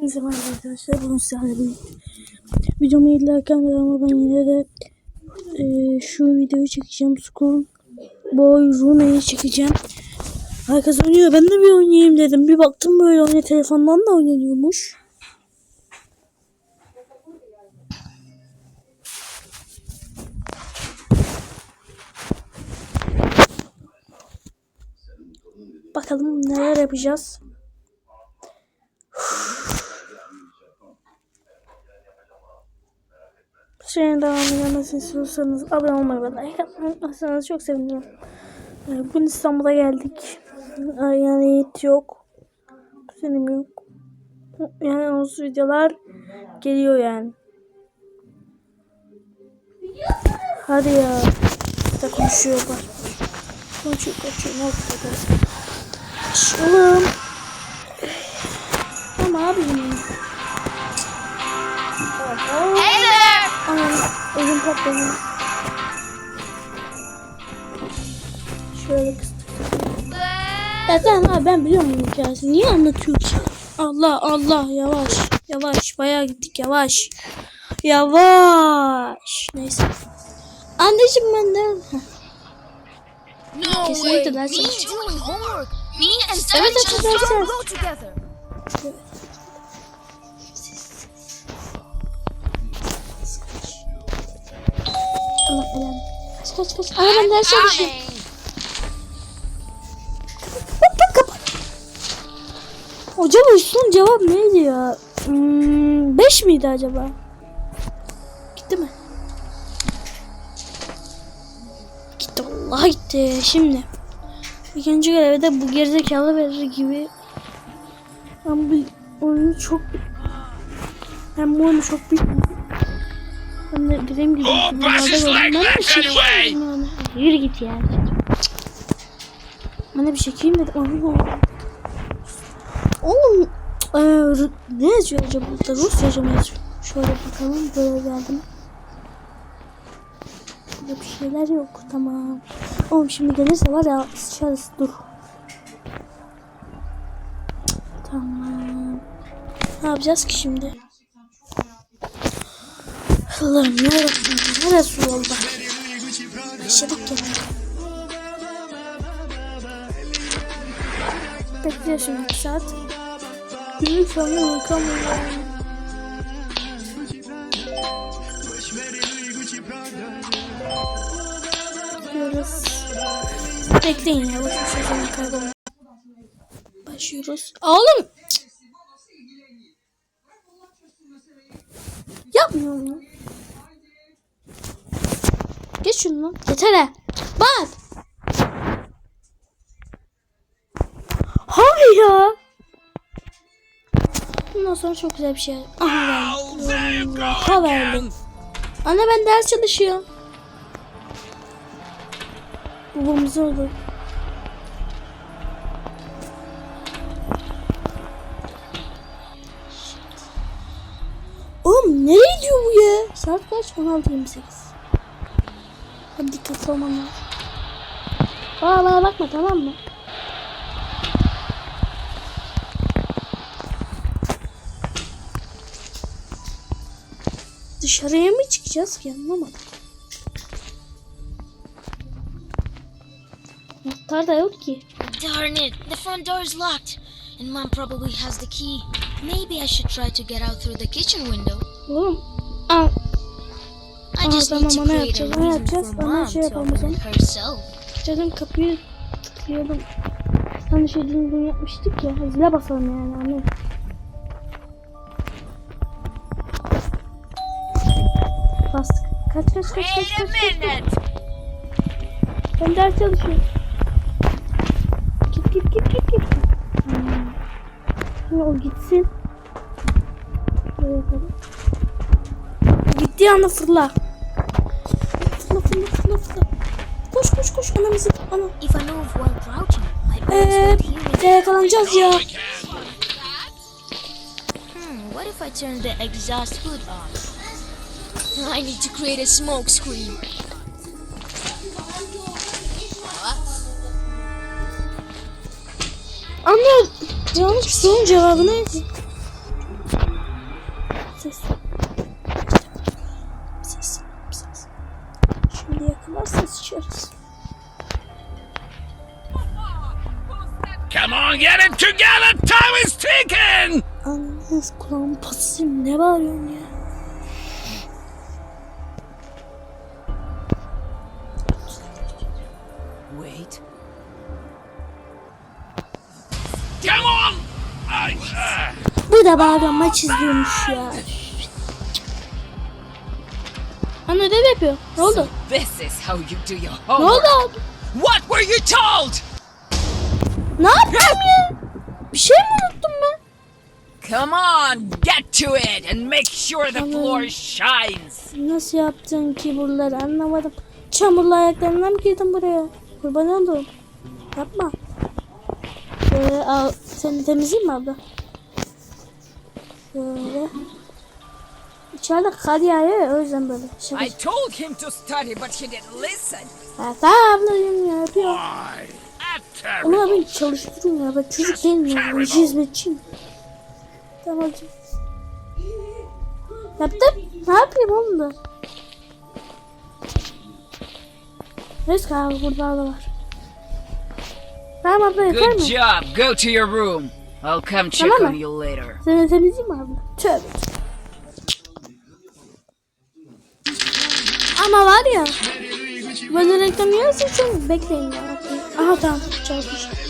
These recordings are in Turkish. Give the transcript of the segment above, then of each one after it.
Hepinize merhaba arkadaşlar. Bugün sizlerle birlikte videomu izlerken ama ben yine de e, şu videoyu çekeceğim. School Boy Rune'yi çekeceğim. Herkes oynuyor. Ben de bir oynayayım dedim. Bir baktım böyle oynuyor. Telefondan da oynanıyormuş. Bakalım neler yapacağız. Şeyin devamını gelmesini istiyorsanız abone olmayı ve like atmayı çok sevinirim. Ee, Bugün İstanbul'a geldik. Ee, Yani Yiğit yok. Senim yok. Yani o videolar geliyor yani. Hadi ya. De konuşuyorlar. Konuşuyor konuşuyor. Ne oldu? Konuşalım. Ama abi. Oho. Anam elim patladı. Şöyle kıstım. Ya tamam ben biliyorum bunun hikayesini. Niye anlatıyorsun? Allah Allah yavaş. Yavaş bayağı gittik yavaş. Yavaş. Neyse. Anneciğim ben de. No Kesinlikle. Me and Evet, Sam evet, Allah belanı. Kaç kaç kaç. Aa ben ders çalışıyorum. Kapat kapat. Hocam son cevap neydi ya? Hmm, beş miydi acaba? Gitti mi? Gitti vallahi gitti. Şimdi ikinci görevde bu gerizekalı verir gibi. Ben bu oyunu çok ben bu oyunu çok büyük de dediğim gibi bunlarda gördüm. Ben şey. Yürü git ya. Ben de bir çekeyim dedim. Allah. Oğlum e, Ru- ne yazıyor acaba burada? Rusyaca mı yazıyor? Şöyle bakalım. Böyle geldim. Burada bir şeyler yok. Tamam. Oğlum şimdi gelirse var ya sıçarız. Dur. Tamam. Ne yapacağız ki şimdi? Allah'ım yarabbim. Neresi oldu? Başladık ya. Bekliyor şimdi bir saat. Günün sonu uykamıyorum. Bekliyoruz. Bekleyin ya. Boş şey zaman. Başlıyoruz. Oğlum! Yapmıyorum ya. Geç şunu lan. Yeter ha. Bak. Hayır ya. Bundan sonra çok güzel bir şey. Aha verdim. Aha verdim. Anne ben ders çalışıyorum. Babamız orada. Oğlum nereye gidiyor bu ya? Saat kaç? 16.28. Dikkatli olmam lazım. Aa bana bakma tamam mı? Dışarıya mı çıkacağız ki anlamadım. Anahtar da yok ki. Darn it, the front door is locked. And Mom probably has the key. Maybe I should try to get out through the kitchen window. Oğlum. Aa, tamam, to onu create a yapacağız, reason yapacağız. Mom şey yapalım canım kapıyı tıklayalım. Hani şey dün gün yapmıştık ya. Zile basalım yani anne. Bastık. Kaç kaç kaç kaç kaç. kaç, kaç. Ben ders çalışıyorum. Git git git git git. Hmm. Şimdi o gitsin. Böyle yapalım. Gittiği anda. Fırla Koş koş koş anamızı ana. If I move while crouching, my parents Eee yakalanacağız ya. Hmm, what if I turn the exhaust hood on? I need to create a smoke screen. Anne yanlış sorunun cevabı Anladınız kulağım pasayım ne bağırıyorsun ya? Wait. Come on! I, uh, Bu da bağırıyor maç izliyormuş ya. Anne ödev yapıyor. Ne oldu? This is how you do your Ne homework. oldu abi? What were you told? Ne yaptım ya? Bir şey mi unuttum? Come on, get to it and make sure the floor shines. Nasıl yaptın ki buraları anlamadım. Çamurlu ayaklarına mı girdin buraya? Kurban oldum. Yapma. Şöyle al. Seni temizleyeyim mi abla? Şöyle. İçeride kar yağıyor ya o yüzden böyle. Şaka. I told him to study, but he didn't listen. Ha, tamam ablacığım ya yapıyor. Ama ben çalıştırıyorum ya. Ben çocuk değilim ya. Hizmetçiyim. Tamam hadi. Yaptım. Ne yapayım oğlum da? Neyse abi burada da var. Tamam abla yeter Good mi? job. Go to your room. I'll come check Tamam on you later. Seni temizleyeyim mi abla? Tövbe. Ama var ya. Böyle reklam çok bekleyin ya. Aha tamam çarpmış.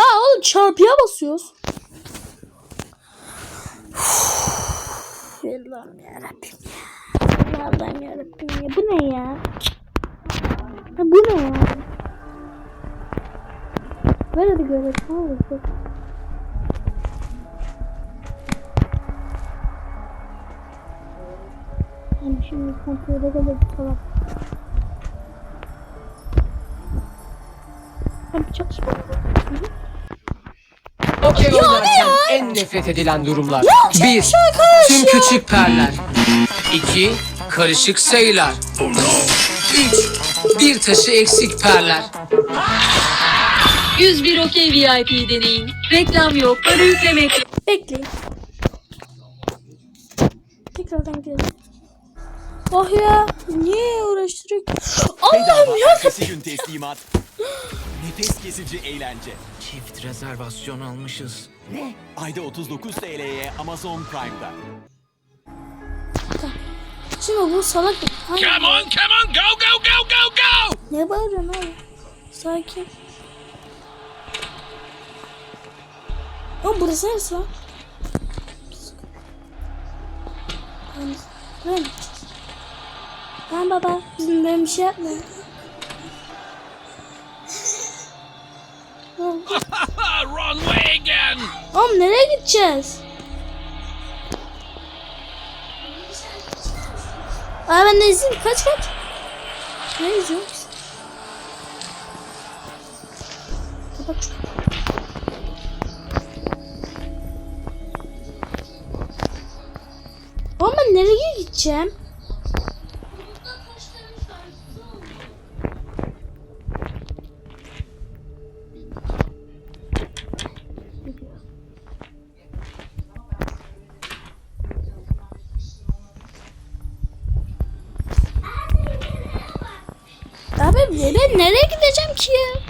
Ya oğlum çarpıya basıyoruz. Allah'ım yarabbim ya. Allah'ım yarabbim ya. Bu ne ya? Ha, bu ne ya? Ver hadi görelim. Tamam mı? Yani şimdi kontrol edelim falan. Hem çalışma. Okey oynarken en nefret edilen durumlar. çok 1. şaka Tüm ya. küçük perler. 2. Karışık sayılar. 3. Bir taşı eksik perler. 101 Okey VIP deneyin. Reklam yok, para yüklemek yok. Bekleyin. Tekrardan gelin. Oh ya niye uğraştırıyor ki? Allah'ım ya. Ertesi gün teslimat. Nefes kesici eğlence. Çift rezervasyon almışız. Ayda 39 TL'ye Amazon Prime'da. Şimdi bu salak. Ay, Come on, come on, go, go, go, go, go! Ne bağırıyorsun abi? Sakin. Oğlum burası neresi lan? Ben, ben. Tamam baba. Bizim ben bir şey yapmayın. wrong way again! oğlum nereye gideceğiz? Aa ben de izleyeyim. Kaç kaç. Ne izliyorsun? Kapat şunu. Oğlum ben nereye gideceğim? Abi ben nereye gideceğim ki ya?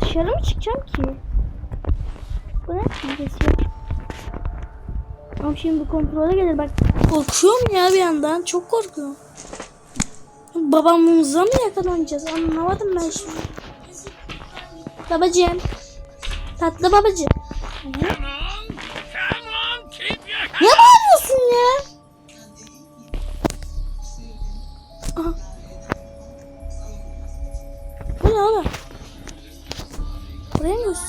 Dışarı mı çıkacağım ki? Bu ne yok. Ama şimdi bu kontrole gelir bak. Korkuyorum ya bir yandan. Çok korkuyorum. Babamıza mı yakalanacağız? Anlamadım ben şimdi. Babacığım. Tatlı babacığım. Come on, come on,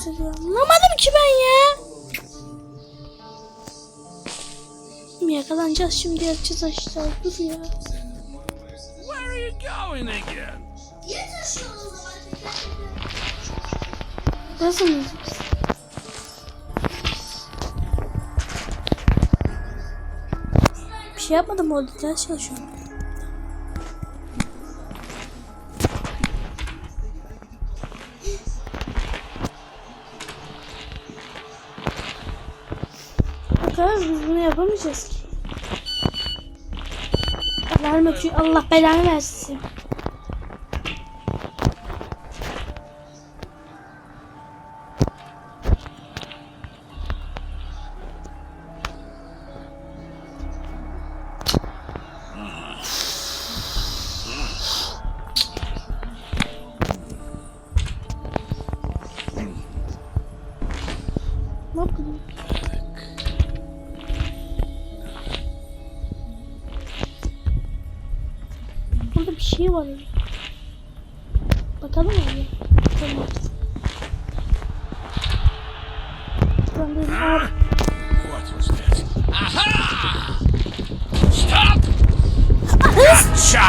gösteriyor? Anlamadım ki ben ya. Yakalanacağız şimdi yatacağız aşağı. Dur ya. Where are you going again? Nasıl mı? Bir şey yapmadım orada ders çalışıyorum. Yapamayacağız ki. Verme çünkü Allah belanı versin. Ne yapayım? Şey var. Bakalım mı? Tamam. Was that? Aha! Stop! Gotcha!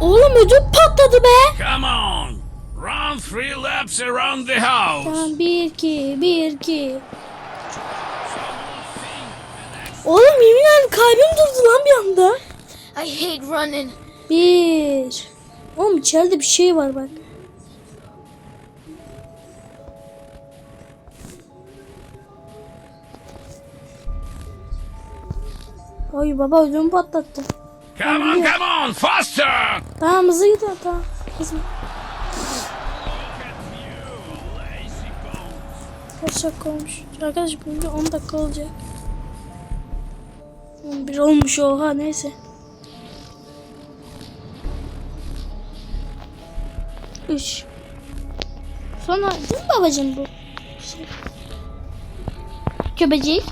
Oğlum ödüm patladı be. Come on! Run three laps around the house! Tamam bir iki bir iki. Oğlum yemin ederim kalbim durdu lan bir anda. I hate running. Bir. Oğlum içeride bir şey var bak. Ay baba ödümü patlattı. Come on, come on, faster! Tamam hızlı git tamam. Hızlı. Kaç dakika olmuş? Arkadaş bugün 10 dakika olacak. 11 olmuş oha neyse. Üç. Sonra değil mi babacım bu? Şey. Köpecik.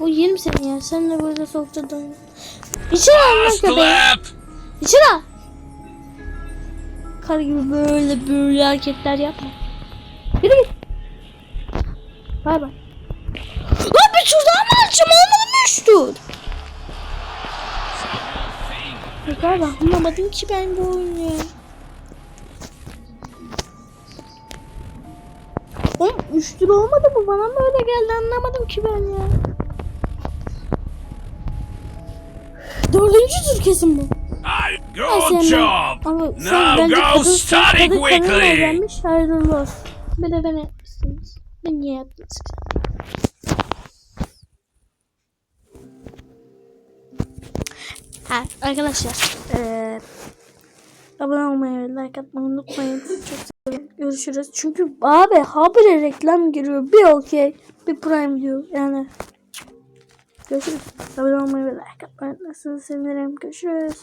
O yerim seni ya. Sen de burada soğukta dön. İçeri al lan köpeği. İçeri al. Kar gibi böyle böyle hareketler yapma. Yürü git. Bay bay. Lan bir tur daha mı alacağım? Olmadı mı üç tur? Galiba anlamadım ki ben bu oyunu. 3 tur olmadı mı? Bana mı öyle geldi anlamadım ki ben ya. Dördüncü tur kesin bu. Good job! Ama Now bence go kadın, study kadın kanını quickly! öğrenmiş. Hayırlı olsun. Bir de beni yapmışsınız. Ben niye yaptınız ki? Ha, arkadaşlar. Eee abone olmayı ve like atmayı unutmayın. Çok. Görüşürüz. Çünkü abi habire reklam giriyor. Bir okey. Bir prime diyor. Yani. Görüşürüz. Abone olmayı ve like atmayı unutmazsanız sevinirim. Görüşürüz.